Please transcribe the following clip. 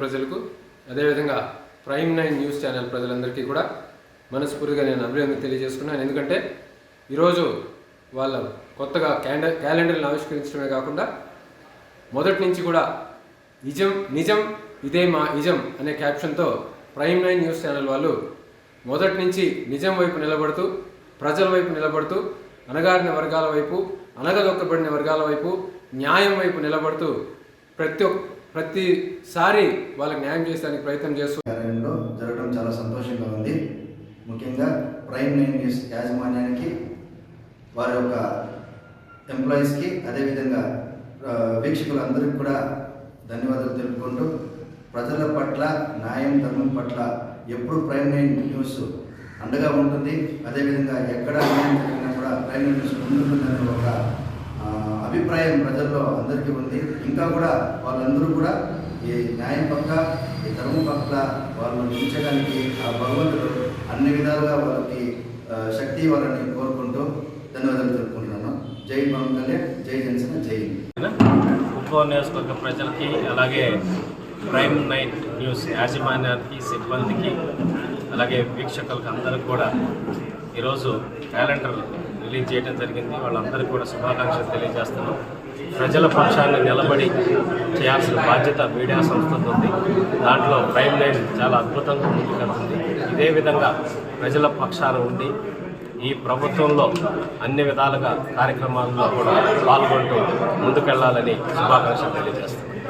ప్రజలకు అదేవిధంగా prime nine news channel ప్రజలందరికీ కూడా మనస్ఫూర్తిగా నేను అభినందన తెలియజేసుకున్నాను. ఎందుకంటే ఈరోజు వాళ్ళ కొత్తగా క్యాండ క్యాలెండర్ని ఆవిష్కరించడమే కాకుండా మొదటి నుంచి కూడా నిజం నిజం ఇదే మా నిజం అనే క్యాప్షన్తో ప్రైమ్ నైన్ న్యూస్ ఛానల్ వాళ్ళు మొదటి నుంచి నిజం వైపు నిలబడుతూ ప్రజల వైపు నిలబడుతూ అణగారిన వర్గాల వైపు అనగదొక్కబడిన వర్గాల వైపు న్యాయం వైపు నిలబడుతూ ప్రతి ప్రతిసారి వాళ్ళకి న్యాయం చేయడానికి ప్రయత్నం చేస్తూ జరగడం చాలా సంతోషంగా ఉంది. ముఖ్యంగా ప్రైమ్ నైన్ న్యూస్ యాజమాన్యానికి వారి యొక్క ఎంప్లాయీస్కి అదేవిధంగా వీక్షకులందరికీ కూడా ధన్యవాదాలు తెలుపుకుంటూ ప్రజల పట్ల న్యాయం ధర్మం పట్ల ఎప్పుడు ప్రైమ్ నైన్ న్యూస్ అండగా ఉంటుంది. అదేవిధంగా ఎక్కడ అన్యాయం జరిగినా కూడా ప్రైమ్ నైన్ న్యూస్ ముందుంటుందనే ఒక అభిప్రాయం ప్రజల్లో అందరికీ ఉంది. ఇంకా కూడా వాళ్ళందరూ కూడా ఈ న్యాయం పట్ల ఈ ధర్మం పట్ల వాళ్ళు నిలిచడానికి ఆ భగవంతుడు అన్ని విధాలుగా వాళ్ళకి శక్తి ఇవ్వాలని కోరుకుంటూ ధన్యవాదాలు తెలుపుకుంటున్నాను. జై పవన్ కళ్యాణ్ జై జనసేన జై ఉప నియోజకవర్గ ప్రజలకి అలాగే ప్రైమ్ నైన్ న్యూస్ యాజమాన్యానికి సిబ్బందికి అలాగే వీక్షకులకు అందరికి కూడా ఈరోజు క్యాలెండర్ రిలీజ్ చేయడం జరిగింది. వాళ్ళందరికీ కూడా శుభాకాంక్షలు తెలియజేస్తున్నాం. ప్రజల పక్షాన్ని నిలబడి చేయాల్సిన బాధ్యత మీడియా సంస్థతో ఉంది. దాంట్లో ప్రైమ్ లైన్ చాలా అద్భుతంగా ముందుకెళ్తుంది ఇదే విధంగా ప్రజల పక్షాన ఉండి ఈ ప్రభుత్వంలో అన్ని విధాలుగా కార్యక్రమాల్లో కూడా పాల్గొంటూ ముందుకెళ్ళాలని శుభాకాంక్షలు తెలియజేస్తున్నాం.